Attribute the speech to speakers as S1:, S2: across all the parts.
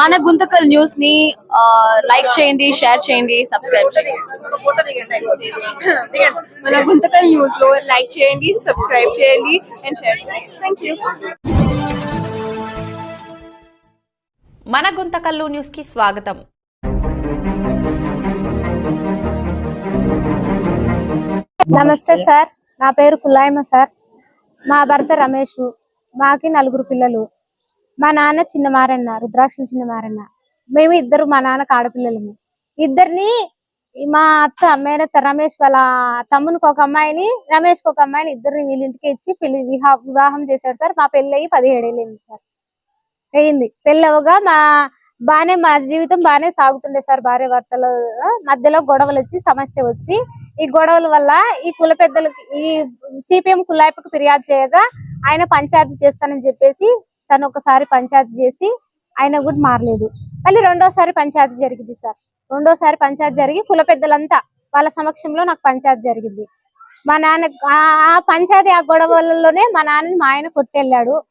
S1: మన గుంతకల్ న్యూస్ని లైక్ చేయండి షేర్ చేయండి సబ్స్క్రైబ్ చేయండి.
S2: మన గుంతకల్ న్యూస్లో లైక్ చేయండి సబ్స్క్రైబ్ చేయండి అండ్ షేర్ చేయండి. థ్యాంక్ యూ
S3: మన గుంతకల్లు న్యూస్కి స్వాగతం.
S4: నమస్తే సార్. నా పేరు కులాయమ సార్. మా భర్త రమేష్. మాకి నలుగురు పిల్లలు. మా నాన్న చిన్నమారన్న రుద్రాక్షలు చిన్నమారన్న. మేము ఇద్దరు మా నాన్నకు ఆడపిల్లలము ఇద్దరిని మా అత్త అమ్మాయిన రమేష్ వాళ్ళ తమ్మునికి ఒక అమ్మాయిని రమేష్ ఒక అమ్మాయిని ఇద్దరిని వీళ్ళింటికి ఇచ్చి పెళ్ళి విహా- వివాహం చేశాడు సార్. మా పెళ్ళి అయ్యి పదిహేడేళ్ళు సార్. అయింది. పెళ్ళి అవగా మా బానే మా జీవితం బానే సాగుతుండే సార్ భార్య భర్తలు. మధ్యలో గొడవలు వచ్చి సమస్య వచ్చి ఈ గొడవల వల్ల ఈ కుల పెద్దలకి ఈ సిపిఎం కులాయిపకు ఫిర్యాదు చేయగా ఆయన పంచాయతీ చేస్తానని చెప్పేసి తను ఒకసారి పంచాయతీ చేసి ఆయన కూడా మారలేదు. మళ్ళీ రెండోసారి పంచాయతీ జరిగింది సార్. రెండోసారి పంచాయతీ జరిగి కుల పెద్దలంతా వాళ్ళ సమక్షంలో నాకు పంచాయతీ జరిగింది. మా నాన్న ఆ- పంచాయతీ ఆ గొడవలలోనే మా నాన్నని మా ఆయన కొట్టెళ్ళాడు.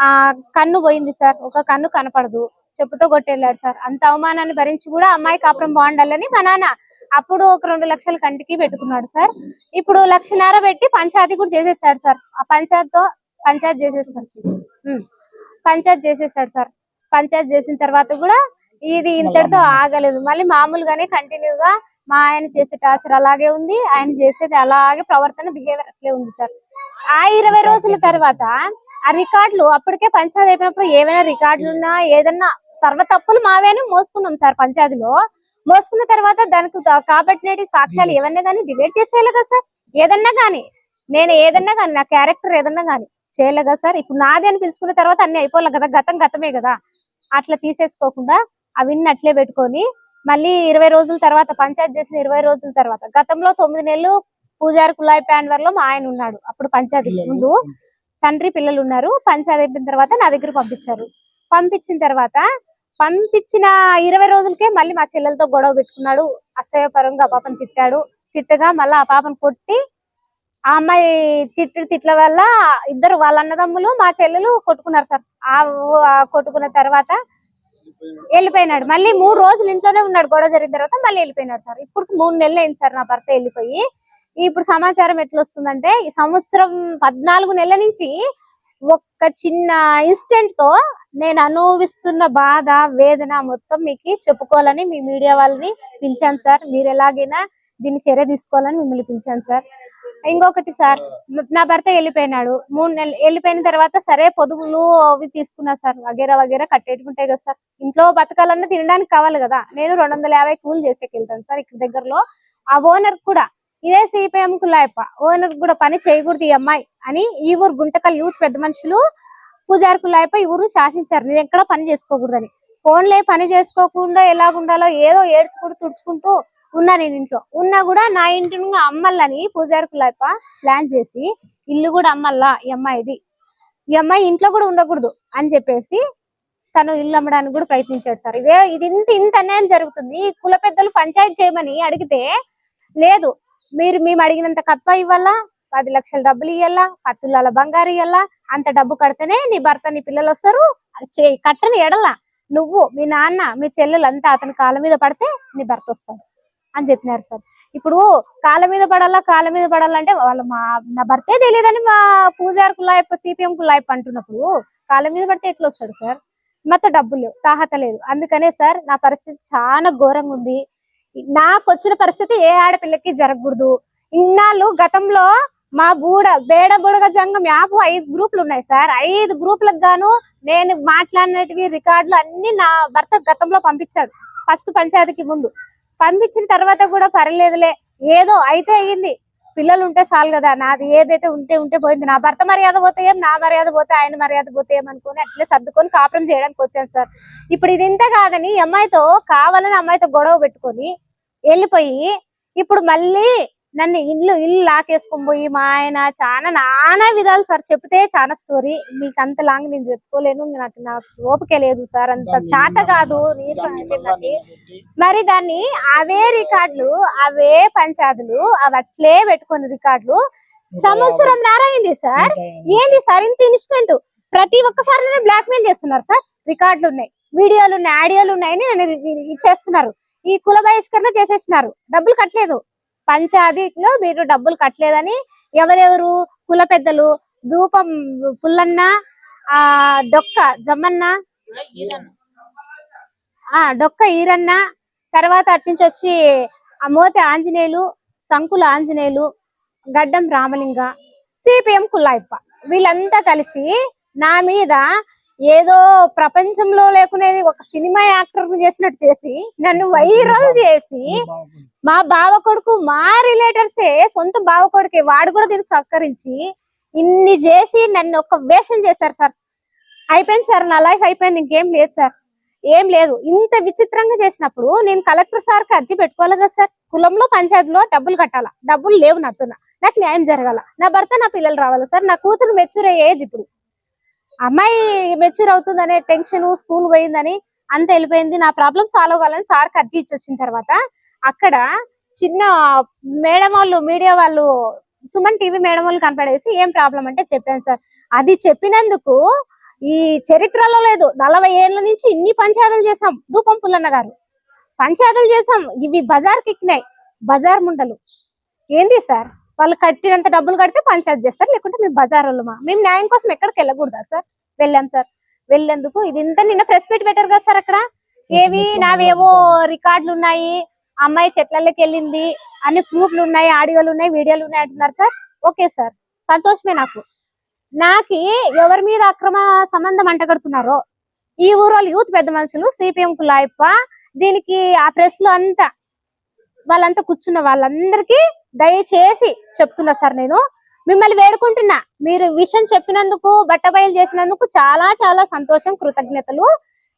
S4: ఆ కన్ను పోయింది సార్. ఒక కన్ను కనపడదు. చెప్పుతో కొట్టెళ్ళాడు సార్. అంత అవమానాన్ని భరించి కూడా అమ్మాయి కాపురం బాగుండాలని మా నాన్న అప్పుడు ఒక రెండు లక్షల కంటికి పెట్టుకున్నాడు సార్. ఇప్పుడు లక్షన్నర పెట్టి పంచాయతీ కూడా చేసేసాడు సార్. ఆ పంచాయతీతో పంచాయతీ చేసేసాడు. పంచాయతీ చేసేసాడు సార్. పంచాయతీ చేసిన తర్వాత కూడా ఇది ఇంతటితో ఆగలేదు. మళ్ళీ మామూలుగానే కంటిన్యూగా మా ఆయన చేసే టార్చర్ అలాగే ఉంది. ఆయన చేసేది అలాగే ప్రవర్తన బిహేవియర్ అట్లే ఉంది సార్. ఆ ఇరవై రోజుల తర్వాత ఆ రికార్డులు అప్పటికే పంచాయతీ అయిపోయినప్పుడు ఏవైనా రికార్డులు ఉన్నా ఏదన్నా సర్వ తప్పులు మావేనే మోసుకున్నాం సార్ పంచాయతీలో. మోసుకున్న తర్వాత దానికి కాబట్టినటి సాక్ష్యాలు ఏమన్నా కానీ డిలీట్ చేసేయాలి కదా సార్. ఏదన్నా కానీ నేను ఏదన్నా కానీ నా క్యారెక్టర్ ఏదన్నా కానీ చేయాలి కదా సార్? ఇప్పుడు నాది అని పిలుచుకున్న తర్వాత అన్ని అయిపోవాలి కదా. గతం గతమే కదా. అట్లా తీసేసుకోకుండా అవన్నీ అట్లే పెట్టుకొని మళ్ళీ ఇరవై రోజుల తర్వాత పంచాయతీ చేసిన ఇరవై రోజుల తర్వాత గతంలో తొమ్మిది నెలలు పూజారి కులాయి ప్యాన్వర్లో మా ఆయన ఉన్నాడు అప్పుడు పంచాయతీ ముందు. తండ్రి పిల్లలు ఉన్నారు. పంచాయతీ అయిపోయిన తర్వాత నా దగ్గర పంపించారు. పంపించిన తర్వాత పంపించిన ఇరవై రోజులకే మళ్ళీ మా చెల్లెలతో గొడవ పెట్టుకున్నాడు. అసహ్యపరంగా ఆ పాపని తిట్టాడు. తిట్టగా మళ్ళీ ఆ పాపను కొట్టి ఆ అమ్మాయి తిట్టు తిట్ల వల్ల ఇద్దరు వాళ్ళ అన్నదమ్ములు మా చెల్లెలు కొట్టుకున్నారు సార్. ఆ కొట్టుకున్న తర్వాత వెళ్ళిపోయినాడు. మళ్ళీ మూడు రోజులు ఇంట్లోనే ఉన్నాడు. గొడవ జరిగిన తర్వాత మళ్ళీ వెళ్ళిపోయినాడు సార్. ఇప్పుడు మూడు నెలలు అయింది సార్ నా భర్త వెళ్ళిపోయి. ఇప్పుడు సమాచారం ఎట్లా వస్తుందంటే ఈ సంవత్సరం పద్నాలుగు నెలల నుంచి ఒక్క చిన్న ఇన్స్టెంట్తో నేను అనుభవిస్తున్న బాధ వేదన మొత్తం మీకు చెప్పుకోవాలని మీ మీడియా వాళ్ళని పిలిచాను సార్. మీరు ఎలాగైనా దీన్ని చర్య తీసుకోవాలని మిమ్మల్ని పిలిచాను సార్. ఇంకొకటి సార్ నా భర్త వెళ్ళిపోయినాడు. మూడు నెలలు వెళ్ళిపోయిన తర్వాత సరే పొదుపులు అవి తీసుకున్నా సార్ వగేరా వగేరా కట్టేట్టుకుంటాయి కదా సార్. ఇంట్లో బతకాలన్నా తినడానికి కావాలి కదా. నేను రెండు వందల యాభై కూలి చేసేకి వెళ్తాను సార్ ఇక్కడ దగ్గరలో. ఆ ఓనర్ కూడా ఇదే సిపిఎం కులాయప్ప ఓనర్ కూడా పని చేయకూడదు ఈ అమ్మాయి అని ఈ ఊరు గుంటకల్ యూత్ పెద్ద మనుషులు పూజారి కులాయప్ప ఈ ఊరు శాసించారు. నేను ఎక్కడ పని చేసుకోకూడదని. ఫోన్లే పని చేసుకోకుండా ఎలాగుండాలో ఏదో ఏడ్చుకుంటూ తుడుచుకుంటూ ఉన్నా నేను ఇంట్లో. ఉన్నా కూడా నా ఇంటి నుండి అమ్మల్లని పూజారి ప్లాన్ చేసి ఇల్లు కూడా అమ్మల్లా ఈ అమ్మాయిది. ఈ అమ్మాయి ఇంట్లో కూడా ఉండకూడదు అని చెప్పేసి తను ఇల్లు అమ్మడానికి కూడా ప్రయత్నించాడు సార్. ఇదే ఇది ఇంత ఇంత అన్యాయం జరుగుతుంది. కుల పెద్దలు పంచాయతీ చేయమని అడిగితే లేదు. మీరు మేము అడిగినంత కప్ప ఇవ్వాలా? పది లక్షల డబ్బులు ఇవ్వాలా పత్తులాల బంగారు ఇవ్వాలా అంత డబ్బు కడితేనే నీ భర్త నీ పిల్లలు వస్తారు. కట్టని ఎడల. నువ్వు మీ నాన్న మీ చెల్లెలు అంతా అతని కాళ్ళ మీద పడితే నీ భర్త వస్తాడు. అని చెప్పినారు సార్. ఇప్పుడు కాళ్ళ మీద పడాలా కాళ్ళ మీద పడాలంటే వాళ్ళ మా నా భర్తే తెలియదని మా పూజారి కులాయప్ప సిపిఎం కులాయప్ప అంటున్నప్పుడు కాళ్ళ మీద పడితే ఎట్లా వస్తాడు సార్? మొత్తం డబ్బులు లేవు తాహత లేదు. అందుకనే సార్ నా పరిస్థితి చాలా ఘోరంగా ఉంది. నాకు వచ్చిన పరిస్థితి ఏ ఆడపిల్లకి జరగకూడదు. ఇన్నాళ్ళు గతంలో మా బూడ బేడ బుడగ జంగం యాప్ ఐదు గ్రూపులు ఉన్నాయి సార్. ఐదు గ్రూపులకు గాను నేను మాట్లాడినటివి రికార్డులు అన్ని నా భర్త గతంలో పంపించాడు. ఫస్ట్ పంచాయతీకి ముందు. పంపించిన తర్వాత కూడా పర్లేదులే. ఏదో అయితే అయ్యింది. పిల్లలు ఉంటే చాలు కదా. నాది ఏదైతే ఉంటే ఉంటే పోయింది. నా భర్త మర్యాద పోతే ఏం నా మర్యాద పోతే ఆయన మర్యాద పోతే ఏం అనుకుని అట్లే సర్దుకొని కాపురం చేయడానికి వచ్చాను సార్. ఇప్పుడు ఇది ఇంత కాదని అమ్మాయితో కావాలని అమ్మాయితో గొడవ పెట్టుకొని వెళ్ళిపోయి ఇప్పుడు మళ్ళీ నన్ను ఇల్లు ఇల్లు లాకేసుకొని పోయి మా ఆయన చాలా నానా విధాలు సార్ చెప్తే చాలా స్టోరీ మీకు అంత లాంగ్ నేను చెప్పుకోలేను నాకు నాకు ఓపిక లేదు సార్. అంత చాట కాదు. మరి దాన్ని అవే రికార్డులు అవే పంచాదులు అవి అట్లే పెట్టుకుని రికార్డులు. సంవత్సరం అయింది సార్. ఏంది సార్ ఇంత ఇన్స్టెంట్ ప్రతి ఒక్కసారి బ్లాక్ మెయిల్ చేస్తున్నారు సార్. రికార్డులు ఉన్నాయి వీడియోలు ఉన్నాయి ఆడియోలు ఉన్నాయని నన్ను ఇచ్చేస్తున్నారు ఈ కుల బహిష్కరణ చేసేసినారు డబ్బులు కట్టలేదు. పంచాదిలో మీరు డబ్బులు కట్టలేదని ఎవరెవరు కుల పెద్దలు ధూపం పుల్లన్న ఆ డొక్క జమ్మన్న ఆ డొక్క ఈరన్న తర్వాత అట్నుంచి వచ్చి ఆ మోతి ఆంజనేయులు సంకుల ఆంజనేయులు గడ్డం రామలింగ సిపిఎం కుల్లాయప్ప. వీళ్ళంతా కలిసి నా మీద ఏదో ప్రపంచంలో లేకునేది ఒక సినిమా యాక్టర్ చేసినట్టు చేసి నన్ను వైరల్ చేసి మా బావ కొడుకు మా రిలేటర్సే సొంత బావ కొడుకే వాడు కూడా దీనికి సహకరించి ఇన్ని చేసి నన్ను ఒక వేషం చేశారు సార్. అయిపోయింది సార్ నా లైఫ్ అయిపోయింది ఇంకేం లేదు సార్. ఏం లేదు. ఇంత విచిత్రంగా చేసినప్పుడు నేను కలెక్టర్ సార్కి అర్జీ పెట్టుకోవాలి కదా సార్. కులంలో పంచాయతీలో డబ్బులు కట్టాలా? డబ్బులు లేవు నాతో నాకు న్యాయం జరగాల. నా భర్త నా పిల్లలు రావాలా సార్? నా కూతురు మెచ్యూర్ ఏజ్ ఇప్పుడు. అమ్మాయి మెచ్యూర్ అవుతుందనే టెన్షన్ స్కూల్ పోయిందని అంత వెళ్ళిపోయింది. నా ప్రాబ్లమ్ సాల్వ్ కావాలని సార్ అర్జీ ఇచ్చి వచ్చిన తర్వాత అక్కడ చిన్న మేడం వాళ్ళు మీడియా వాళ్ళు సుమన్ టీవీ మేడం వాళ్ళు కనపడేసి ఏం ప్రాబ్లం అంటే చెప్పాను సార్ అది చెప్పినందుకు ఈ చరిత్రలో లేదు. నలభై ఏళ్ళ నుంచి ఇన్ని పంచాయతీలు చేసాం దూపం పుల్లన్న గారు. పంచాయతీలు చేసాం ఇవి బజార్కి ఎక్కినాయి బజార్ ముండలు. ఏంది సార్ వాళ్ళు కట్టినంత డబ్బులు కడితే పంచాయత్ చేస్తారు. లేకుంటే మేము బజార్ వాళ్ళమా మేము న్యాయం కోసం ఎక్కడికి వెళ్ళకూడదా సార్? వెళ్ళాం సార్. వెళ్ళేందుకు? ఇది ఇంత నిన్న ప్రెస్ మీట్ పెట్టారు కదా సార్ అక్కడ? ఏవి? నావేవో రికార్డులు ఉన్నాయి. అమ్మాయి చెట్లలోకి వెళ్ళింది. అన్ని ప్రూఫ్లు ఉన్నాయి ఆడియోలు ఉన్నాయి వీడియోలు ఉన్నాయి అంటున్నారు సార్. Okay sir. సంతోషమే నాకు. నాకి ఎవరి మీద అక్రమ సంబంధం అంటగడుతున్నారో ఈ ఊరోళ్ళు యూత్ పెద్ద మనుషులు సిపిఎం కులాయప్ప దీనికి ఆ ప్రెస్లో అంతా వాళ్ళంతా కూర్చున్న వాళ్ళందరికీ దయచేసి చెప్తున్నా సార్ నేను. మిమ్మల్ని వేడుకుంటున్నా. మీరు విషయం చెప్పినందుకు బట్టబయలు చేసినందుకు చాలా చాలా సంతోషం కృతజ్ఞతలు.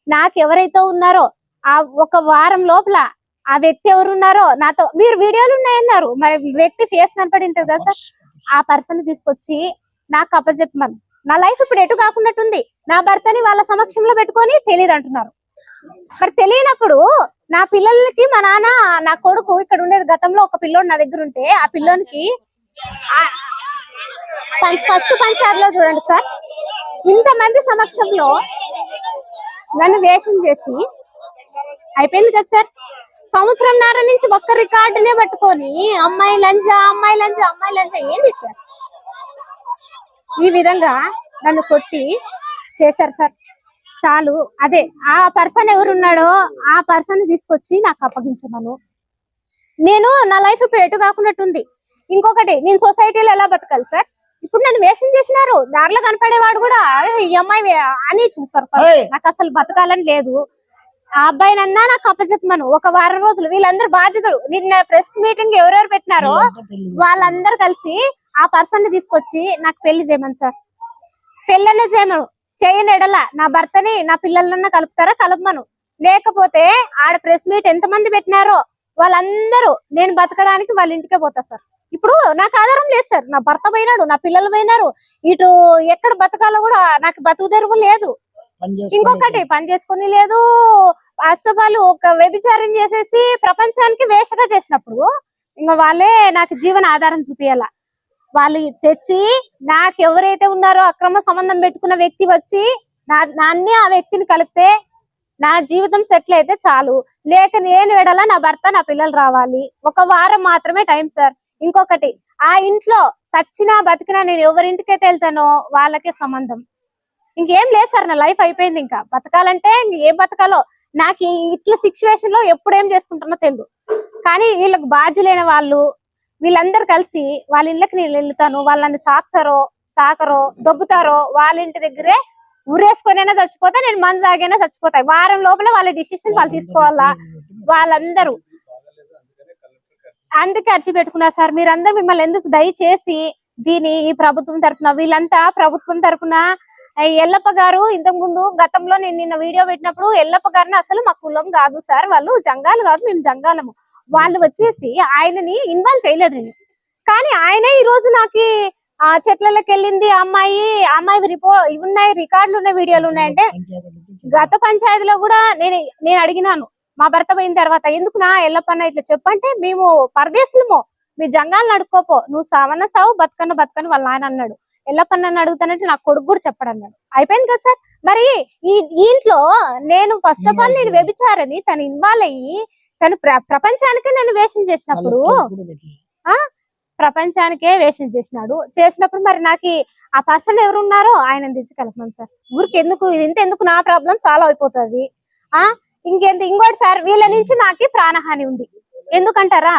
S4: నాకు ఎవరైతే ఉన్నారో ఆ ఒక వారం లోపల ఆ వ్యక్తి ఎవరు ఉన్నారో నాతో మీరు వీడియోలు ఉన్నాయన్నారు. మరి వ్యక్తి ఫేస్ కనపడింది కదా సార్? ఆ పర్సన్ తీసుకొచ్చి నాకు అప్పచెప్పమను నా లైఫ్ ఇప్పుడు ఎటు కాకున్నట్టుంది? నా భర్తని వాళ్ళ సమక్షంలో పెట్టుకొని తెలియదు అంటున్నారు మరి తెలియనప్పుడు నా పిల్లలకి మా నాన్న నా కొడుకు ఇక్కడ ఉండేది గతంలో ఒక పిల్లోడు నా దగ్గర ఉంటే ఆ పిల్లోనికి ఫస్ట్ పంచాయతీలో చూడండి సార్. ఇంతమంది సమక్షంలో నన్ను వేషం చేసి అయిపోయింది కదా సార్. సంవత్సరం నార నుంచి ఒక్క రికార్డునే పట్టుకొని అమ్మాయి లంజ అమ్మాయి లంజ అమ్మాయి లంజ ఏంది సార్? ఈ విధంగా నన్ను కొట్టి చేశారు సార్. చాలు. అదే ఆ పర్సన్ ఎవరున్నాడో ఆ పర్సన్ తీసుకొచ్చి నాకు అప్పగించమను. నేను నా లైఫ్ ఇప్పుడు ఎటు కాకున్నట్టుంది ఇంకొకటి నేను సొసైటీలో ఎలా బతకాలి సార్? ఇప్పుడు నన్ను వేషం చేసినారు. దారిలో కనపడేవాడు కూడా "ఏ, ఈ అమ్మాయి వే-" అని చూస్తారు సార్! నాకు అసలు బతకాలని లేదు. ఆ అబ్బాయినన్నా నాకు అప్పచెప్పమను. ఒక వారం రోజులు వీళ్ళందరూ బాధ్యతలు. నిన్న ప్రెస్ మీటింగ్ ఎవరెవరు పెట్టినారో వాళ్ళందరూ కలిసి ఆ పర్సన్ని తీసుకొచ్చి నాకు పెళ్ళి చేయమని సార్. పెళ్ళనే చేయమను. చేయని ఎడల నా భర్తని నా పిల్లలన్నా కలుపుతారా? కలపమను. లేకపోతే ఆడ ప్రెస్ మీట్ ఎంత మంది పెట్టినారో వాళ్ళందరూ నేను బతకడానికి వాళ్ళ ఇంటికే పోతా సార్. ఇప్పుడు నాకు ఆధారం లేదు సార్. నా భర్త పోయినాడు నా పిల్లలు పోయినారు. ఇటు ఎక్కడ బతకాలో కూడా నాకు బతుకు తెరువు లేదు. ఇంకొకటి పని చేసుకుని లేదు. అష్టపాలు ఒక వ్యభిచారం చేసేసి ప్రపంచానికి వేషగా చేసినప్పుడు ఇంకా వాళ్ళే నాకు జీవన ఆధారం చూపియాల. వాళ్ళు తెచ్చి నాకు ఎవరైతే ఉన్నారో అక్రమ సంబంధం పెట్టుకున్న వ్యక్తి వచ్చి నా నాన్ని ఆ వ్యక్తిని కలిపితే నా జీవితం సెటిల్ అయితే చాలు. లేక నేను ఎడల నా భర్త నా పిల్లలు రావాలి. ఒక వారం మాత్రమే టైం సార్. ఇంకొకటి ఆ ఇంట్లో సచ్చినా బతికినా నేను ఎవరింటికైతే వెళ్తానో వాళ్ళకే సంబంధం. ఇంకేం లేదు సార్ నా లైఫ్ అయిపోయింది ఇంకా. బతకాలంటే ఏ ఏం బతకాలో? నాకు ఇట్లా సిచ్యువేషన్లో ఎప్పుడు ఏం చేసుకుంటానో తెలియదు కానీ వీళ్ళకి బాధ్యులైన వాళ్ళు వీళ్ళందరూ కలిసి వాళ్ళ ఇళ్ళకి నేను వెళ్తాను. వాళ్ళని సాకుతారో సాకరో దొబ్బుతారో వాళ్ళ ఇంటి దగ్గరే ఊరేసుకొనైనా చచ్చిపోతా నేను మందు తాగైనా చచ్చిపోతా. వారం లోపల వాళ్ళ డిసిషన్ వాళ్ళు తీసుకోవాలా? వాళ్ళందరూ. అందుకే అర్జీ పెట్టుకున్నారు సార్ మీరందరూ మిమ్మల్ని ఎందుకు దయచేసి దీని ఈ ప్రభుత్వం తరపున వీళ్ళంతా ప్రభుత్వం తరపున ఆ, ఎల్లప్ప గారు ఇంతకు ముందు గతంలో నేను నిన్న వీడియో పెట్టినప్పుడు ఎల్లప్ప గారిని అసలు మా కులం కాదు సార్ వాళ్ళు జంగాలు కాదు మేము జంగాలము. వాళ్ళు వచ్చేసి ఆయనని ఇన్వాల్వ్ చేయలేదు నేను. కానీ ఆయనే ఈ రోజు నాకు ఆ చెట్లలోకి వెళ్ళింది అమ్మాయి అమ్మాయి రిపోర్ట్ ఉన్నాయి రికార్డులు ఉన్నాయి వీడియోలు ఉన్నాయంటే గత పంచాయతీలో కూడా నేను నేను అడిగినాను మా భర్త పోయిన తర్వాత ఎందుకు నా ఎల్లప్పన్న ఇట్లా చెప్పంటే మేము పరదేశులము మీ జంగాలను అడుక్కోపో నువ్వు సావన్న సావు బతుకన్న బతుకని వాళ్ళ నాయన అన్నాడు. ఎల్లప్ప నన్ను అడుగుతానంటే నా కొడుకు కూడా చెప్పడు అన్నాడు అయిపోయింది కదా సార్? మరి ఈ ఇంట్లో నేను ఫస్ట్ ఆఫ్ ఆల్ నేను వ్యభిచారని తను ఇన్వాల్వ్ అయ్యి తను ప్ర- ప్రపంచానికే నేను వేషం చేసినప్పుడు ప్రపంచానికే వేషం చేసినాడు. చేసినప్పుడు మరి నాకు ఆ పర్సన్ ఎవరు ఉన్నారో ఆయన తెచ్చుకెళ్ళమని సార్. ఊరికి ఎందుకు ఇంత ఎందుకు నా ప్రాబ్లం సాల్వ్ అయిపోతుంది? ఆ? ఇంకెంత ఇంకోటి సార్ వీళ్ళ నుంచి మాకి ప్రాణహాని ఉంది. ఎందుకంటారా?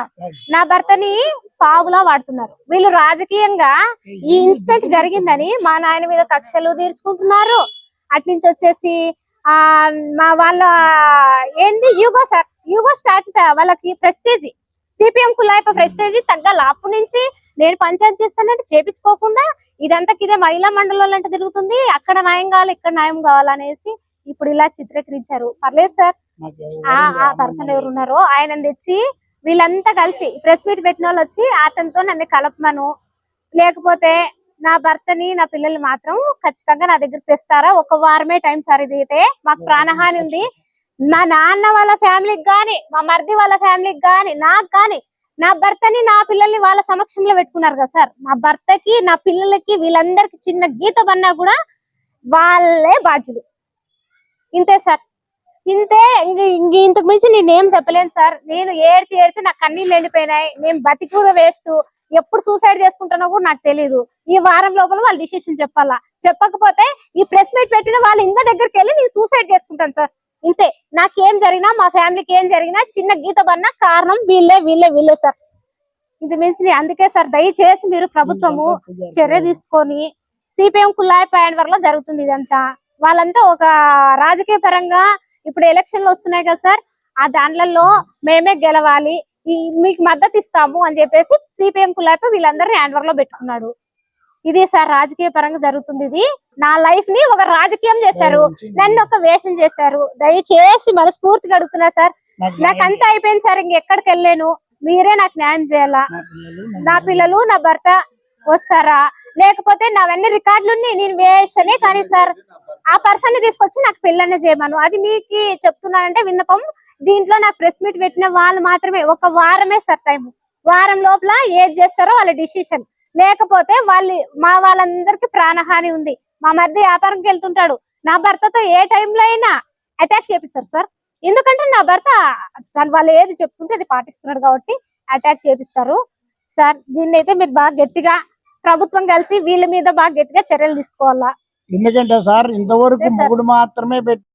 S4: నా భర్తని పావులా వాడుతున్నారు. వీళ్ళు రాజకీయంగా ఈ ఇన్సిడెంట్ జరిగిందని మా నాయన మీద కక్షలు తీర్చుకుంటున్నారు. అట్నుంచి వచ్చేసి ఆ మా వాళ్ళ ఏంటి యూగో సార్ యూగో స్టార్ట్ వాళ్ళకి ప్రెస్టేజ్. సిపిఎం కులాయిప ప్రెస్టేజ్ తగ్గాలి అప్పటి నుంచి నేను పంచాయతీ చేస్తానంటే చేపించుకోకుండా ఇదంతా ఇదే మహిళా మండలం అంటే తిరుగుతుంది. అక్కడ న్యాయం కావాలి ఇక్కడ న్యాయం కావాలనేసి ఇప్పుడు ఇలా చిత్రీకరించారు. పర్లేదు సార్. ఆ ఆ పర్సన్ ఎవరు ఉన్నారో ఆయన తెచ్చి వీళ్ళంతా కలిసి ప్రెస్ మీట్ పెట్టిన వాళ్ళు వచ్చి అతనితో నన్ను కలపమను. లేకపోతే నా భర్తని నా పిల్లల్ని మాత్రం ఖచ్చితంగా నా దగ్గర తెస్తారా? ఒక వారమే టైం సార్ ఇది అయితే మాకు ప్రాణహాని ఉంది. మా నాన్న వాళ్ళ ఫ్యామిలీకి గాని మా మరిది వాళ్ళ ఫ్యామిలీకి గాని నాకు గాని నా భర్తని నా పిల్లల్ని వాళ్ళ సమక్షంలో పెట్టుకున్నారు కదా సార్. నా భర్తకి నా పిల్లలకి వీళ్ళందరికి చిన్న గీత పన్నా కూడా వాళ్ళే బాధ్యులు. ఇంతే సార్. ఇంతే ఇంక ఇంతకు మించి నేనేం చెప్పలేను సార్. నేను ఏడ్చి ఏడ్చి నా కన్నీళ్ళు ఎండిపోయినాయి. నేను బతికి కూడా వేస్ట్. ఎప్పుడు సూసైడ్ చేసుకుంటానో కూడా నాకు తెలియదు ఈ వారం లోపల వాళ్ళు డిసిషన్ చెప్పాలా? చెప్పకపోతే ఈ ప్రెస్ మీట్ పెట్టిన వాళ్ళ ఇంత దగ్గరికి వెళ్ళి నేను సూసైడ్ చేసుకుంటాను సార్. ఇంతే. నాకేం జరిగినా మా ఫ్యామిలీకి ఏం జరిగినా చిన్న గీత పడినా కారణం వీళ్ళే వీళ్ళే వీళ్ళే సార్. ఇది మించి అందుకే సార్ దయచేసి మీరు ప్రభుత్వము చర్య తీసుకొని సిపిఎం కుల్లాయి ప్యాండ్వర్లో జరుగుతుంది ఇదంతా. వాళ్ళంతా ఒక రాజకీయ పరంగా ఇప్పుడు ఎలక్షన్లు వస్తున్నాయి కదా సార్ ఆ దాంట్లలో మేమే గెలవాలి ఈ మీకు మద్దతు ఇస్తాము అని చెప్పేసి సిపిఎం కుల్లాయిపై వీళ్ళందరినీ హ్యాండ్వర్లో పెట్టుకున్నాడు. ఇది సార్ రాజకీయ పరంగా జరుగుతుంది ఇది. నా లైఫ్ని ఒక రాజకీయం చేశారు. నన్ను ఒక వేషం చేశారు. దయచేసి మనస్ఫూర్తిగా అడుగుతున్నా సార్. నాకు అంతా అయిపోయింది సార్ ఇంకెక్కడికి వెళ్ళలేను. మీరే నాకు న్యాయం చేయాలా? నా పిల్లలు నా భర్త వస్తారా? లేకపోతే నావన్నీ రికార్డులు ఉన్నాయి నేను వేసనే కానీ సార్ ఆ పర్సన్ని తీసుకొచ్చి నాకు పెళ్ళన్న చేయమను. అది మీకు చెప్తున్నానంటే విన్నపం. దీంట్లో నాకు ప్రెస్ మీట్ పెట్టిన వాళ్ళు మాత్రమే. ఒక వారమే సార్ టైం. వారం లోపల ఏది చేస్తారో వాళ్ళ డిసిషన్. లేకపోతే వాళ్ళు మా వాళ్ళందరికి ప్రాణహాని ఉంది. మా మరిది వ్యాపారంకి వెళ్తుంటాడు. నా భర్తతో ఏ టైంలో అయినా అటాక్ చేపిస్తారు సార్. ఎందుకంటే నా భర్త వాళ్ళు ఏది చెప్తుంటే అది పాటిస్తున్నాడు కాబట్టి అటాక్ చేపిస్తారు. సార్ దీన్ని అయితే మీరు బాగా గట్టిగా ప్రభుత్వం కలిసి వీళ్ళ మీద బాగా గట్టిగా చర్యలు తీసుకోవాలా
S5: ఎందుకంటే సార్ ఇంతవరకు. మొగుడు మాత్రమే పెట్టి